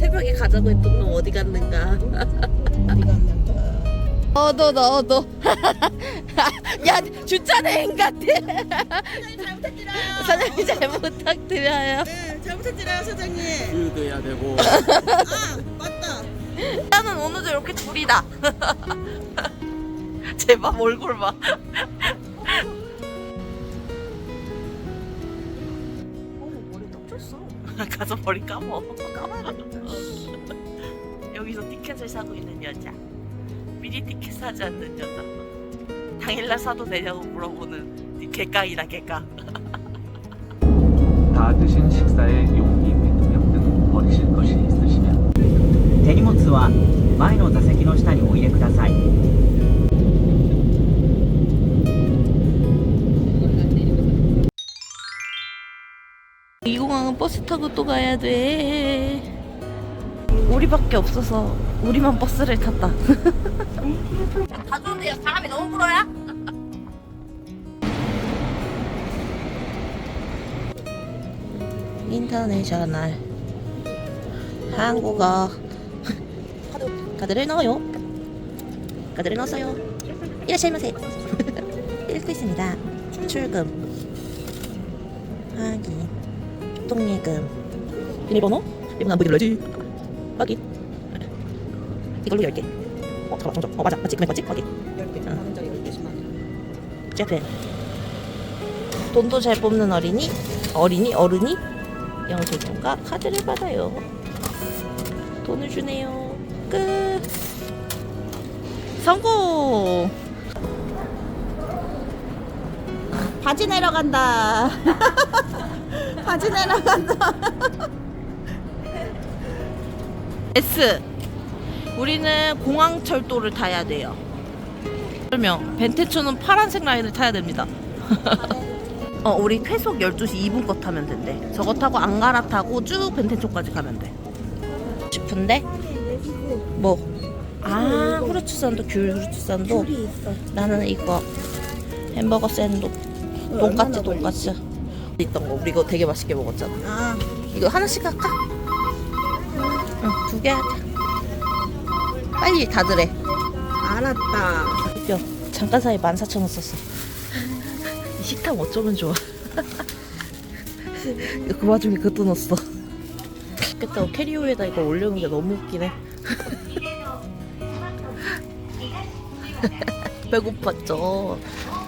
새벽에 가자고 했던 놈 어디 갔는가? 어디 갔는가? 얻어 넣어도 야 주차된 같아 잘 부탁드려요. 사장님 잘 부탁드려요 네, 잘 부탁드려요 사장님. 교육도 해야 되고 아 맞다. 나는 오늘도 이렇게 둘이다 제발 얼굴 봐 가서 머리 감어 까마야 되겠다. 여기서 티켓을 사고 있는 여자 미리 티켓 사지 않는 여자 당일날 사도 되냐고 물어보는 이 개깡이다 개깡 다 드신 식사에 용기, 페트병 등 버리실 것이 있으시면 手荷物は前の座席の下にお入れください 버스 타고 또 가야 돼. 우리밖에 없어서 우리만 버스를 탔다. 다 좋은데요. 바람이 너무 불어야? 인터내셔널 한국어 카드, 카드를 넣어요. 카드를 넣었어요. 이라시마세. 읽고 있습니다. 출금 확인 교 통예금. 비밀번호? 비밀번호 안 보이길래지. 확인. 이걸로 10개 어 잠깐만 정정. 어 맞아. 맞지? 금액 맞지? 확인. 열개 만 원짜리 열 개씩만. 재팬 돈도 잘 뽑는 어린이? 어린이? 어른이? 영수증과 카드를 받아요. 돈을 주네요. 끝. 성공! 바지 내려간다. 바지 내려간다. S. 우리는 공항철도를 타야 돼요. 설명 벤테초는 파란색 라인을 타야 됩니다. 어 우리 회속 12시 2분 거 타면 된대. 저거 타고 앙가라 타고 쭉 벤테초까지 가면 돼. 싶은데? 뭐? 아 후르츠 산도 귤 후르츠 산도. 귤이 있어. 나는 이거 햄버거 샌도. 돈까스 돈까스 있던 거 우리 이거 되게 맛있게 먹었잖아 아 이거 하나씩 할까? 응, 두 개 하자. 빨리 다들 해. 알았다. 야, 잠깐 사이 14,000원 썼어. 이 식탐 어쩌면 좋아. 그 와중에 그것도 넣었어. 좋겠다. 캐리어에다 이거 올려놓은 게 너무 웃기네. 배고팠죠.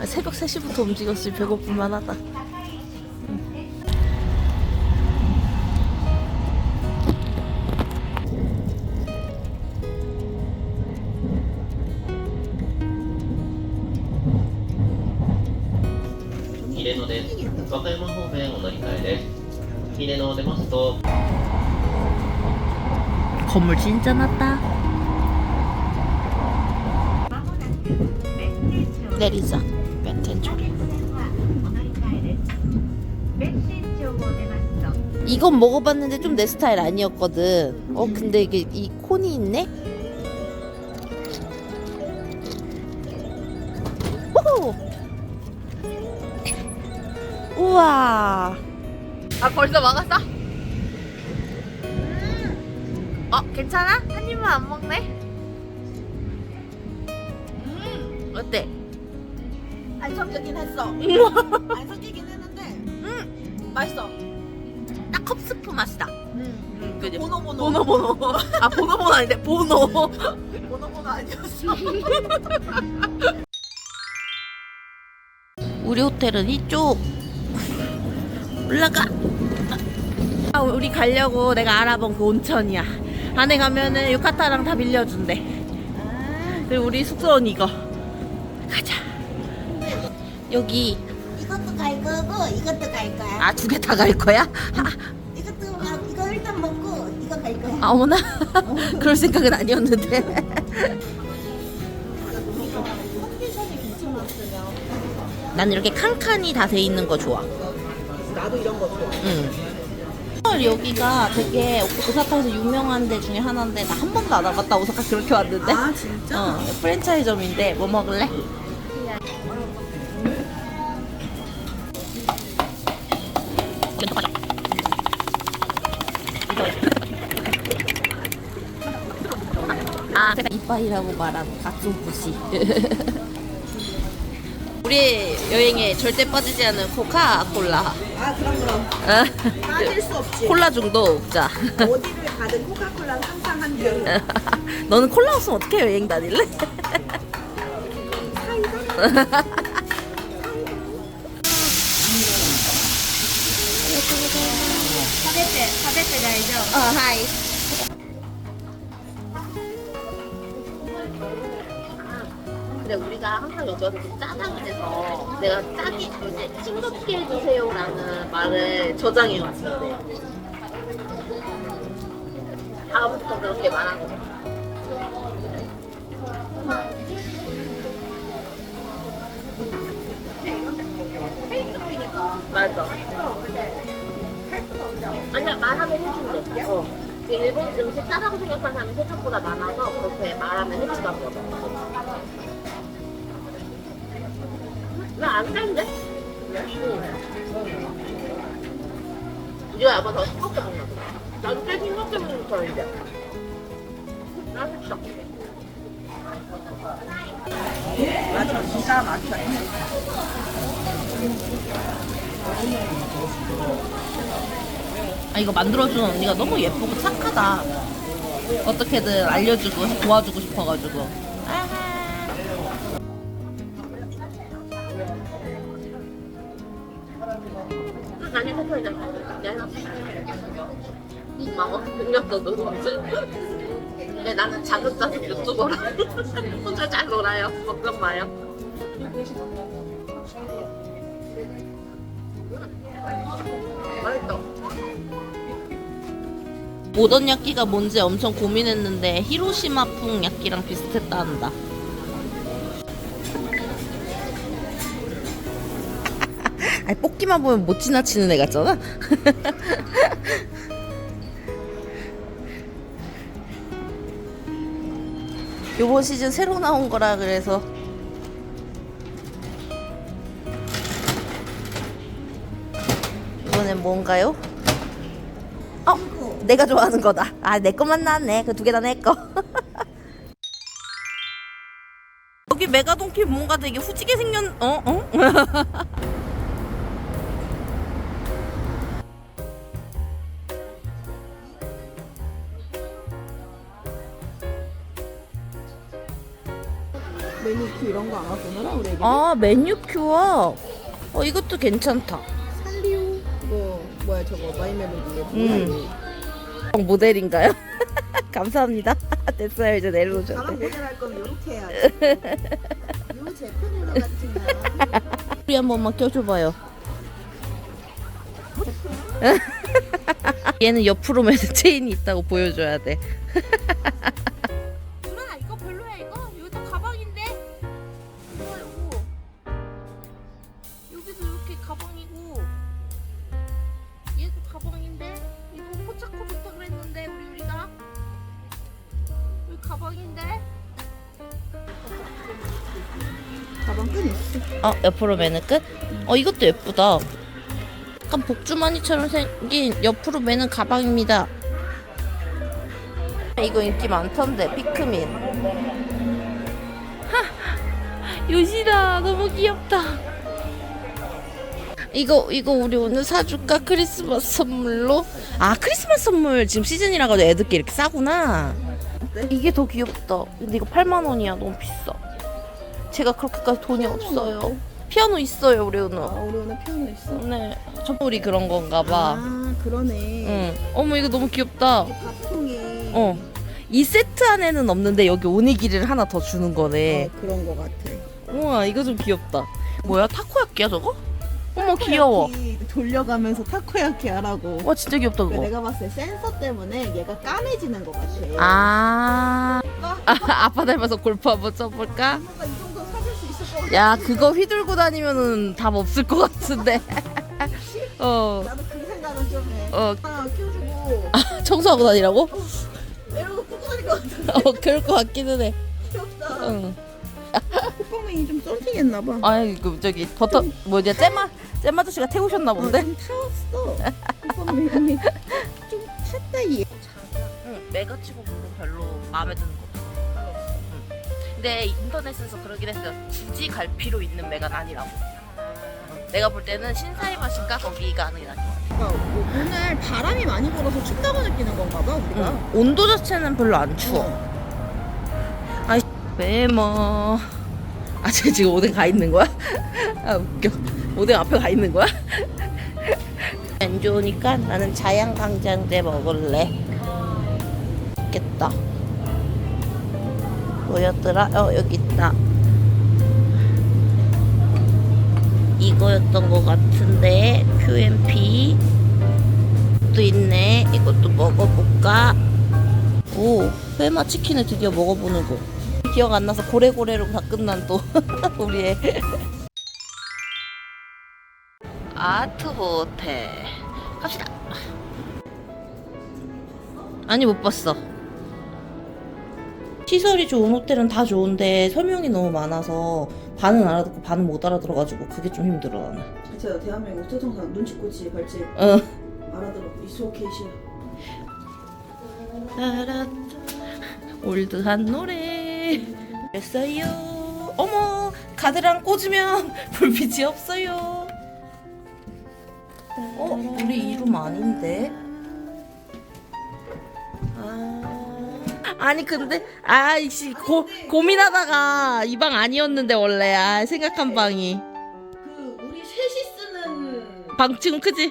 새벽 3시부터 움직였으니 배고플만 하다. 건물 진짜 낮다. 내리자. 벤텐초리. 이건 먹어봤는데 좀 내 스타일 아니었거든. 어 근데 이게 이 콘이 있네. 오! 우와. 아 벌써 먹었어? 어, 괜찮아? 한 입만 안 먹네? 음, 어때? 안 섞이긴 했어. 안 섞이긴 했는데. 음 맛있어. 딱 컵스프 맛이다. 음. 음, 그지? 보노 보노. 보노 보노. 아, 보노 보노 아닌데, 보노. 보노 보노 아니었어. 우리 호텔은 이쪽. 올라가. 아, 우리 가려고 내가 알아본 그 온천이야. 안에 가면은 유카타랑 다 빌려준대. 그리고 우리 숙소는 이거. 가자. 여기 이것도 갈 거고 이것도 갈 거야. 아 두 개 다 갈 거야? 이것도 가- 이거 일단 먹고 이거 갈 거야. 아 어머나 그럴 생각은 아니었는데 난 이렇게 칸칸이 다 돼 있는 거 좋아 나도 이런 거 좋아. 응. 헐, 여기가 되게 오사카에서 유명한 데 중에 하나인데 나 한 번도 안 와봤다 오사카 그렇게 왔는데 아 진짜? 어, 프랜차이점인데 뭐 먹을래? 이빠이라고 말하는 갓소부시. 우리 여행에 절대 빠지지 않는 코카콜라. 아 그럼 그럼 빠질 수 없지 콜라 중독 자. 어디를 가든 코카콜라는 항상 한 병. 너는 콜라 없으면 어떻게 여행 다닐래? 어, 하이. 항상 좀 짜장을 해서 내가 짜기 이제 싱겁게 해주세요라는 말을 저장해 왔는데 다음부터 그렇게 말하는 거 맞아. 아니야 말하면 해준대. 어. 그 일본 음식 짜다고 생각하는 사람이 생각보다 많아서 그렇게 말하면 해준다고 나안 짠데? 우리가 아마 더 싱겁게 먹나 보다. 난꽤 싱겁게 먹는 편인데. 맛있어. 맞아 기가 막혀 아 이거 만들어주는 언니가 너무 예쁘고 착하다. 어떻게든 알려주고 도와주고 싶어가지고. 근데 나는 자급자족 유튜버라. 혼자 잘 놀아요. 걱정 마요. 맛있어. 모던 야끼가 뭔지 엄청 고민했는데 히로시마풍 야끼랑 비슷했다는다. 아니 뽑기만 보면 못 지나치는 애 같잖아. 요번 시즌 새로 나온 거라 그래서 이번엔 뭔가요? 어, 내가 좋아하는 거다. 아, 내 것만 나왔네. 그 두 개 다 내 거. 여기 메가돈키 뭔가 되게 후지게 생겼, 어? 어? 이런 거 안 갖고 오느라 우리 애기 아, 메뉴 큐어. 어, 이것도 괜찮다. 살리오 이거 뭐야 저거 마이 멜로디 음. 모델인가요? 감사합니다. 됐어요. 이제 돼. 모델 할 거면 이렇게 해야지 요 같으면 우리 한 번만 껴줘봐요. 얘는 옆으로 매는 체인이 있다고 보여줘야 돼. 어, 옆으로 매는 끝? 어, 이것도 예쁘다. 약간 복주머니처럼 생긴 옆으로 매는 가방입니다. 이거 인기 많던데, 피크민. 하, 요시다. 너무 귀엽다. 이거, 이거 우리 오늘 사줄까? 크리스마스 선물로? 아, 크리스마스 선물 지금 시즌이라고 애들끼리 이렇게 싸구나. 이게 더 귀엽다. 근데 이거 8만 원이야. 너무 비싸. 제가 그렇게까지 돈이 없어요. 피아노 있어요, 우리. 아 우리 오늘 피아노 있어 네. 선물이 그런 건가 봐. 아 그러네 응. 어머, 이거 너무 귀엽다. 밥통에 어. 이 세트 안에는 없는데 여기 오니기리를 하나 더 주는 거네. 어, 그런 거 같아 우와, 이거 좀 귀엽다. 뭐야, 타코야끼야, 저거? 어머, 귀여워. 타코야키 돌려가면서 타코야키 하라고 와, 진짜 귀엽다, 그거. 내가 봤을 때 센서 때문에 얘가 까매지는 것 같아 아. 아, 아빠 닮아서 골프 한번 쳐볼까? 엄마가 이정 야, 그거 휘둘고 다니면은 답 없을 것 같은데. 어, 나도 그 생각은 좀 해 어, 하나 키워주고 청소하고 다니라고? 이러고 꼭 다닐 것 같아 어, 그럴 것 같기는 해. 귀엽다 응. 쿠팡맨이 좀 썰팅했나 봐 아이 그 저기 버터 뭐냐 잼마 잼 아저씨가 태우셨나 본데? 좀 타왔어 쿠팡맨이 좀 탔다 얘응 메가치고 물론 별로 마음에 드는 거 근데 인터넷에서 그러긴 했어요. 굳이 갈 필요 있는 맥은 아니라고. 내가 볼 때는 신사의 맛인가 거기가 아니라. 그러니까 뭐 오늘 바람이 많이 불어서 춥다고 느끼는 건가 봐 우리가. 응. 온도 자체는 별로 안 추워. 아이 왜뭐 아, 쟤 지금 오뎅 가 있는 거야? 아 웃겨. 오뎅 앞에 가 있는 거야? 안 좋으니까 나는 자양강장제 먹을래. 있겠다. 뭐였더라? 어 여기 있다. 이거였던 것 같은데 QMP 또 있네. 이것도 먹어볼까? 오, 회마 치킨을 드디어 먹어보는 거. 기억 안 나서 고래고래로 다 끝난 또 우리의 아트 호텔 갑시다. 아니 못 봤어. 시설이 좋은 호텔은 다 좋은데 설명이 너무 많아서 반은 알아듣고 반은 못 알아들어가지고 그게 좀 힘들어 나는. 제가 대한민국 호텔정상 눈치꼬치 발집 어. 알아들어 이소케이시야. 따라 올드한 노래 됐어요 어머 가드랑 꽂으면 불빛이 없어요 어? 우리 이름 아닌데? 아... 아니 근데 아이씨 고, 고민하다가 이 방 아니었는데 원래 아 생각한 방이 그 우리 셋이 쓰는 방 지금 크지?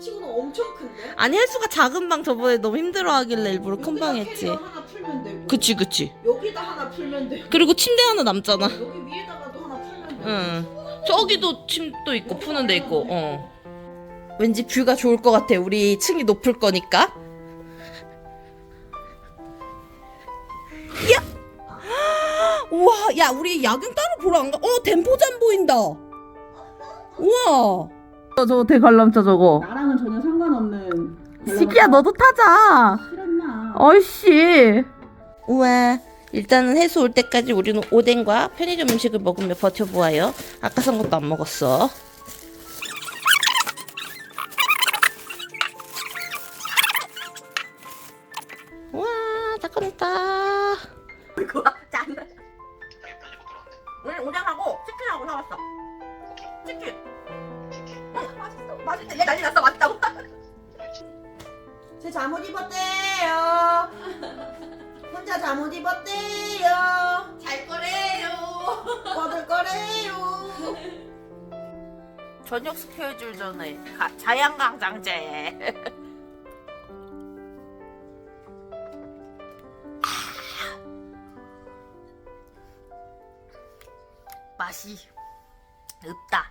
치고는 엄청 큰데. 아니 헬수가 작은 방 저번에 너무 힘들어하길래 일부러 큰 방 여기다 했지 캐리어 하나 풀면 되고. 그치 그치 여기다 하나 풀면 되고. 그리고 침대 하나 남잖아 여기 위에다가도 하나 풀면 되고. 응. 저기도 침도 있고 푸는 데 있고. 어. 왠지 뷰가 좋을 것 같아. 우리 층이 높을 거니까. 우와, 야, 우리 야경 따로 보러 안 가? 어, 덴포잔 보인다. 우와. 저, 저 대관람차 저거. 나랑은 전혀 상관없는. 시기야, 너도 타자. 싫었나? 어이씨. 우와. 일단은 해수 올 때까지 우리는 오뎅과 편의점 음식을 먹으며 버텨보아요. 아까 산 것도 안 먹었어. 우와, 다 꺼냈다. 치킨하고 사왔어. 치킨. 응, 맛있어. 맛있대. 얘 난리 났어. 맛있다고. 제 잠옷 입었대요. 혼자 잠옷 입었대요. 잘 거래요. 뻗을 거래요. 저녁 스케줄 전에 가, 자양강장제. 맛이 없다.